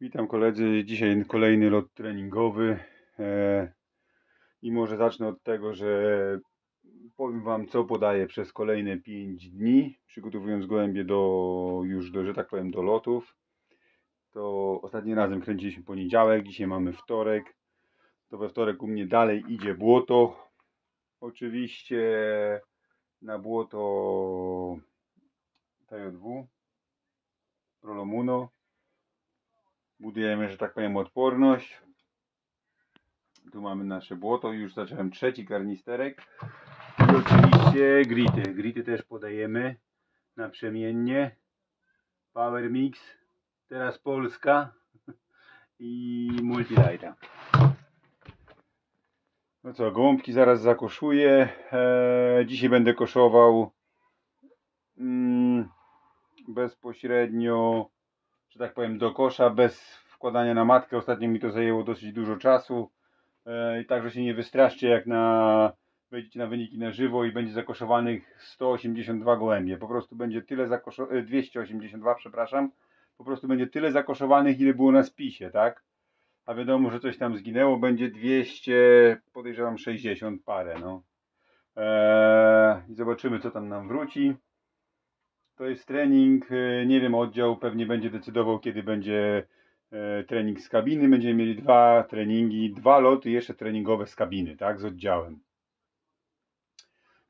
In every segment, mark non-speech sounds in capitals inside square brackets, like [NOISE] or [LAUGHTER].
Witam koledzy. Dzisiaj kolejny lot treningowy. E, I może zacznę od tego, że powiem Wam, co podaję przez kolejne 5 dni, przygotowując gołębie do już do, że tak powiem, do lotów. To ostatnim razem kręciliśmy poniedziałek, dzisiaj mamy wtorek. To we wtorek u mnie dalej idzie błoto. Oczywiście na błoto TJ2 Prolomuno budujemy, że tak powiem, odporność. Tu mamy nasze błoto, już zacząłem trzeci karnisterek. I oczywiście grity. Grity też podajemy naprzemiennie. Power Mix, teraz Polska [LAUGHS] i Multilighta. No co, gołąbki zaraz zakoszuję. Eee, dzisiaj będę koszował mm, bezpośrednio że tak powiem, do kosza bez wkładania na matkę. Ostatnio mi to zajęło dosyć dużo czasu. E, I także się nie wystraszcie, jak na wejdziecie na wyniki na żywo i będzie zakoszowanych 182 gołębie. Po prostu będzie tyle zakoszowanych, 282, przepraszam. Po prostu będzie tyle zakoszowanych, ile było na spisie, tak? A wiadomo, że coś tam zginęło, będzie 200, podejrzewam 60 parę, no. Eee, I zobaczymy, co tam nam wróci. To jest trening, e, nie wiem, oddział pewnie będzie decydował, kiedy będzie e, trening z kabiny. Będziemy mieli dwa treningi, dwa loty jeszcze treningowe z kabiny, tak, z oddziałem.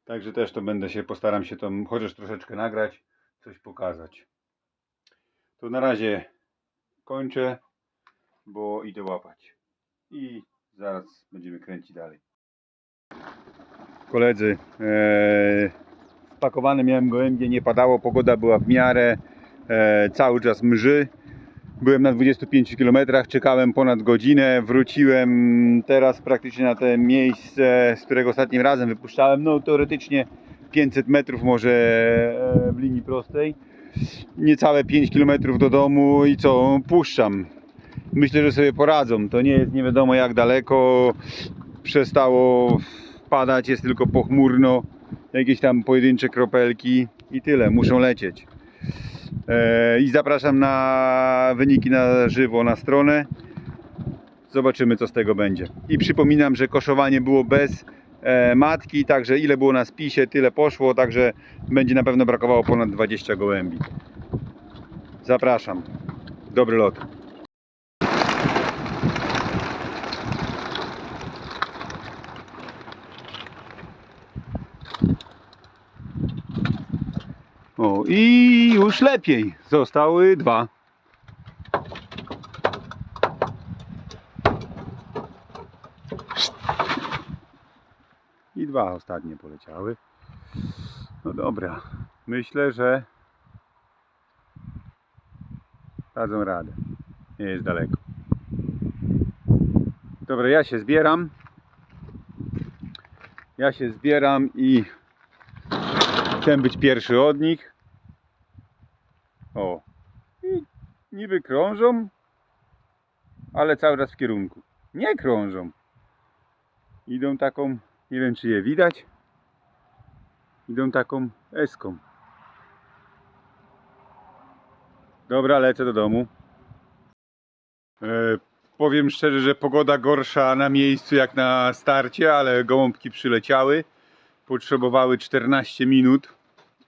Także też to będę się, postaram się to chociaż troszeczkę nagrać, coś pokazać. To na razie kończę, bo idę łapać. I zaraz będziemy kręcić dalej. Koledzy, e, spakowane miałem gołębie, nie padało, pogoda była w miarę, e, cały czas mrzy. Byłem na 25 km, czekałem ponad godzinę, wróciłem teraz praktycznie na te miejsce, z którego ostatnim razem wypuszczałem, no teoretycznie 500 metrów może e, w linii prostej. Niecałe 5 km do domu i co, puszczam. Myślę, że sobie poradzą, to nie jest nie wiadomo jak daleko, przestało padać, jest tylko pochmurno jakieś tam pojedyncze kropelki i tyle, muszą lecieć. E, I zapraszam na wyniki na żywo na stronę. Zobaczymy co z tego będzie. I przypominam, że koszowanie było bez e, matki, także ile było na spisie, tyle poszło, także będzie na pewno brakowało ponad 20 gołębi. Zapraszam. Dobry lot. O, i już lepiej. Zostały dwa. I dwa ostatnie poleciały. No dobra. Myślę, że dadzą radę. Nie jest daleko. Dobra, ja się zbieram. Ja się zbieram i Chcę być pierwszy od nich. O. I niby krążą, ale cały czas w kierunku. Nie krążą. Idą taką, nie wiem czy je widać. Idą taką eską. Dobra, lecę do domu. E, powiem szczerze, że pogoda gorsza na miejscu jak na starcie, ale gołąbki przyleciały. Potrzebowały 14 minut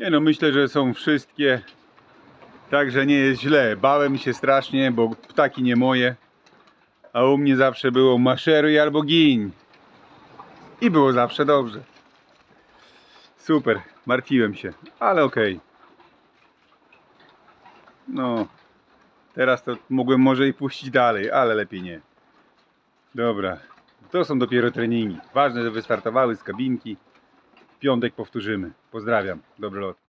Nie no, myślę, że są wszystkie. Także nie jest źle. Bałem się strasznie, bo ptaki nie moje. A u mnie zawsze było maszeruj albo gin. I było zawsze dobrze. Super, martwiłem się, ale okej. No, teraz to mogłem może i puścić dalej, ale lepiej nie. Dobra, to są dopiero treningi. Ważne, że wystartowały z kabinki. Piątek powtórzymy. Pozdrawiam. Dobry lot.